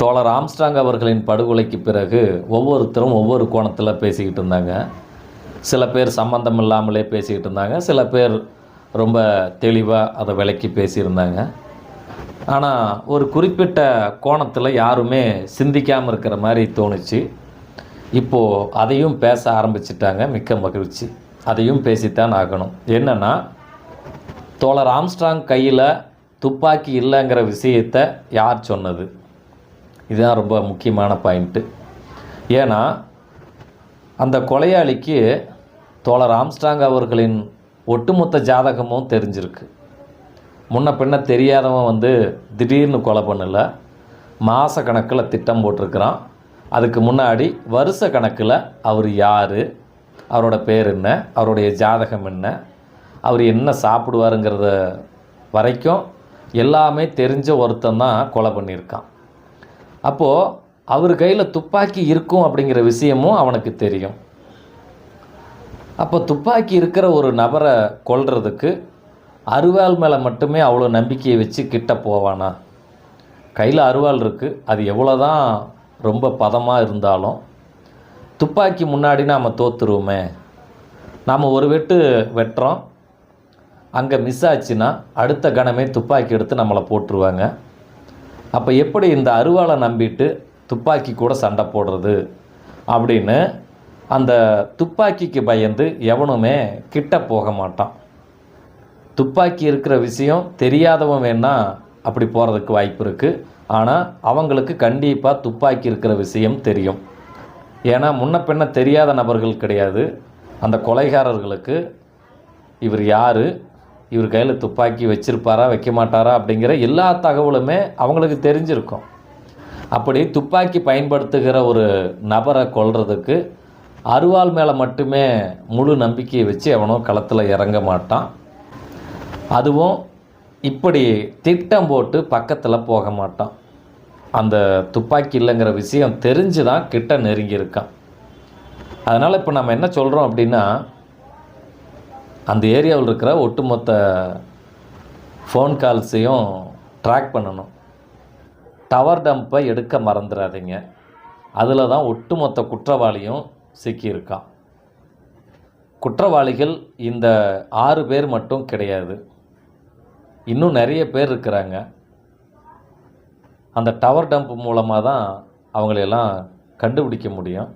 தோழர் ஆம்ஸ்ட்ராங் அவர்களின் படுகொலைக்கு பிறகு ஒவ்வொருத்தரும் ஒவ்வொரு கோணத்தில் பேசிக்கிட்டு இருந்தாங்க. சில பேர் சம்மந்தம் இல்லாமலே பேசிக்கிட்டு இருந்தாங்க. சில பேர் ரொம்ப தெளிவாக அதை விளக்கி பேசியிருந்தாங்க. ஆனால் ஒரு குறிப்பிட்ட கோணத்தில் யாருமே சிந்திக்காமல் இருக்கிற மாதிரி தோணுச்சு. இப்போது அதையும் பேச ஆரம்பிச்சிட்டாங்க. மிக்க மகிழ்ச்சி. அதையும் பேசித்தான் ஆகணும். என்னென்னா தோழர் ஆம்ஸ்ட்ராங் கையில் துப்பாக்கி இல்லைங்கிற விஷயத்தை யார் சொன்னது? இதுதான் ரொம்ப முக்கியமான பாயிண்ட்டு ஏன்னா அந்த கொலையாளிக்கு தோழர் ஆம்ஸ்டாங் அவர்களின் ஒட்டுமொத்த ஜாதகமும் தெரிஞ்சிருக்கு. முன்ன பின்ன தெரியாதவன் வந்து திடீர்னு கொலை பண்ணல. மாத கணக்கில் திட்டம் போட்டிருக்கிறான். அதுக்கு முன்னாடி வருஷ கணக்கில் அவர் யார்? அவரோட பேர் என்ன? அவருடைய ஜாதகம் என்ன? அவர் என்ன சாப்பிடுவாருங்கிறத வரைக்கும் எல்லாமே தெரிஞ்ச ஒருத்தன் தான் கொலை பண்ணியிருக்கான். அப்போது அவர் கையில் துப்பாக்கி இருக்கும் அப்படிங்கிற விஷயமும் அவனுக்கு தெரியும். அப்போ துப்பாக்கி இருக்கிற ஒரு நபரை கொல்றதுக்கு அருவாள் மேலே மட்டுமே அவ்வளோ நம்பிக்கையை வச்சு கிட்ட போவானா? கையில் அருவாள் இருக்குது அது எவ்வளோ தான் ரொம்ப பதமாக இருந்தாலும். துப்பாக்கி முன்னாடி நாம் தோத்துருவோமே. நாம் ஒரு வெட்டு வெட்டுறோம். அங்கே மிஸ் ஆச்சுன்னா அடுத்த கணமே துப்பாக்கி எடுத்து நம்மளை போட்டுருவாங்க. அப்போ எப்படி இந்த அருவாளை நம்பிட்டு துப்பாக்கி கூட சண்டை போடுறது? அப்படின்னு அந்த துப்பாக்கிக்கு பயந்து எவனுமே கிட்ட போக மாட்டான். துப்பாக்கி இருக்கிற விஷயம் தெரியாதவன் வேணால் அப்படி போகிறதுக்கு வாய்ப்பு இருக்குது ஆனால் அவங்களுக்கு கண்டிப்பாக துப்பாக்கி இருக்கிற விஷயம் தெரியும். ஏன்னா முன்ன பின்ன தெரியாத நபர்கள் கிடையாது. அந்த கொலைகாரர்களுக்கு இவர் யார்? இவர் கையில் துப்பாக்கி வச்சிருப்பாரா வைக்க மாட்டாரா அப்படிங்கிற எல்லா தகவலுமே அவங்களுக்கு தெரிஞ்சிருக்கும். அப்படி துப்பாக்கி பயன்படுத்துகிற ஒரு நபரை கொள்றதுக்கு அருவாள் மேலே மட்டுமே முழு நம்பிக்கையை வச்சு எவனோ களத்தில் இறங்க மாட்டான். அதுவும் இப்படி திட்டம் போட்டு பக்கத்தில் போக மாட்டான். அந்த துப்பாக்கி இல்லைங்கிற விஷயம் தெரிஞ்சு தான் கிட்ட நெருங்கியிருக்கான். அதனால் இப்போ நம்ம என்ன சொல்கிறோம் அப்படின்னா அந்த ஏரியாவில் இருக்கிற ஒட்டுமொத்த ஃபோன் கால்ஸையும் ட்ராக் பண்ணணும். டவர் டம்பை எடுக்க மறந்துடாதீங்க அதில் தான் ஒட்டுமொத்த குற்றவாளியும் சிக்கியிருக்கான் குற்றவாளிகள் இந்த ஆறு பேர் மட்டும் கிடையாது. இன்னும் நிறைய பேர் இருக்கிறாங்க. அந்த டவர் டம்ப் மூலமாக தான் அவங்களையெல்லாம் கண்டுபிடிக்க முடியும்.